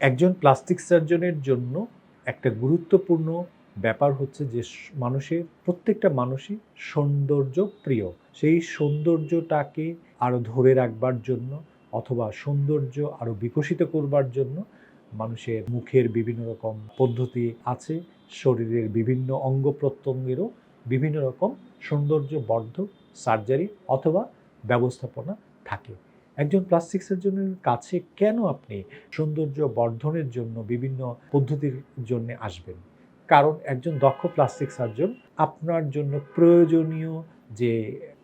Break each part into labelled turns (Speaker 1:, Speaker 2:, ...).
Speaker 1: একজন প্লাস্টিক সার্জনের জন্য একটা গুরুত্বপূর্ণ ব্যাপার হচ্ছে যে, মানুষের, প্রত্যেকটা মানুষই সৌন্দর্য প্রিয়। সেই সৌন্দর্যটাকে আরও ধরে রাখবার জন্য অথবা সৌন্দর্য আরও বিকশিত করবার জন্য মানুষের মুখের বিভিন্ন রকম পদ্ধতি আছে, শরীরের বিভিন্ন অঙ্গ প্রত্যঙ্গেরও বিভিন্ন রকম সৌন্দর্য বর্ধক সার্জারি অথবা ব্যবস্থাপনা থাকে। একজন প্লাস্টিক সার্জনের কাছে কেন আপনি সৌন্দর্য বর্ধনের জন্য বিভিন্ন পদ্ধতির জন্য আসবেন? কারণ একজন দক্ষ প্লাস্টিক সার্জন আপনার জন্য প্রয়োজনীয় যে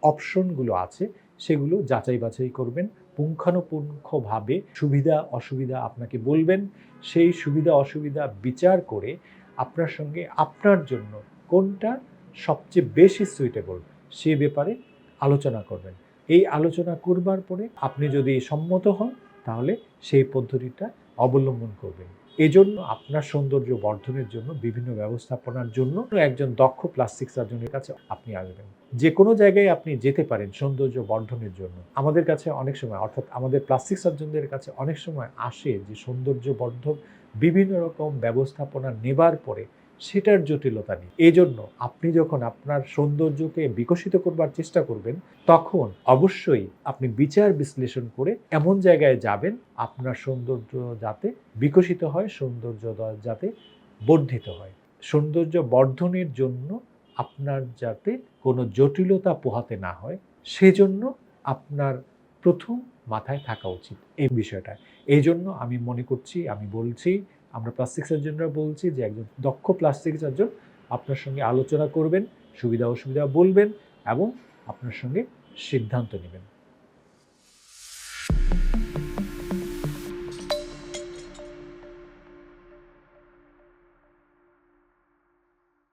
Speaker 1: অপশনগুলো আছে, সেগুলো যাচাই বাছাই করবেন। পুঙ্খানুপুঙ্খভাবে সুবিধা অসুবিধা আপনাকে বলবেন। সেই সুবিধা অসুবিধা বিচার করে আপনার সঙ্গে আপনার জন্য কোনটা সবচেয়ে বেশি সুইটেবল সে ব্যাপারে আলোচনা করবেন। এই আলোচনা করবার পরে আপনি যদি সম্মত হন, তাহলে সেই পদ্ধতিটা অবলম্বন করবেন। এজন্য আপনার সৌন্দর্য বর্ধনের জন্য, বিভিন্ন ব্যবস্থাপনার জন্য একজন দক্ষ প্লাস্টিক সার্জনের কাছে আপনি আসবেন। যে কোনো জায়গায় আপনি যেতে পারেন সৌন্দর্য বর্ধনের জন্য। আমাদের কাছে অনেক সময়, অর্থাৎ আমাদের প্লাস্টিক সার্জনদের কাছে অনেক সময় আসে যে সৌন্দর্য বর্ধক বিভিন্ন রকম ব্যবস্থাপনা নেবার পরে সেটার জটিলতা নেই। এই জন্য আপনি যখন আপনার সৌন্দর্যকে বিকশিত করবার চেষ্টা করবেন, তখন অবশ্যই আপনি বিচার বিশ্লেষণ করে এমন জায়গায় যাবেন, আপনার সৌন্দর্য যাতে বিকশিত হয়, সৌন্দর্য যাতে বর্ধিত হয়। সৌন্দর্য বর্ধনের জন্য আপনার যাতে কোনো জটিলতা পোহাতে না হয়, সেজন্য আপনার প্রথম মাথায় থাকা উচিত এই বিষয়টা। এই জন্য আমি মনে করছি, আমি বলছি আমরা প্লাস্টিক সার্জনরা বলছি যে একজন দক্ষ প্লাস্টিক সার্জন আপনার সঙ্গে আলোচনা করবেন সুবিধা অসুবিধা বলবেন এবং আপনার সঙ্গে সিদ্ধান্ত নেবেন।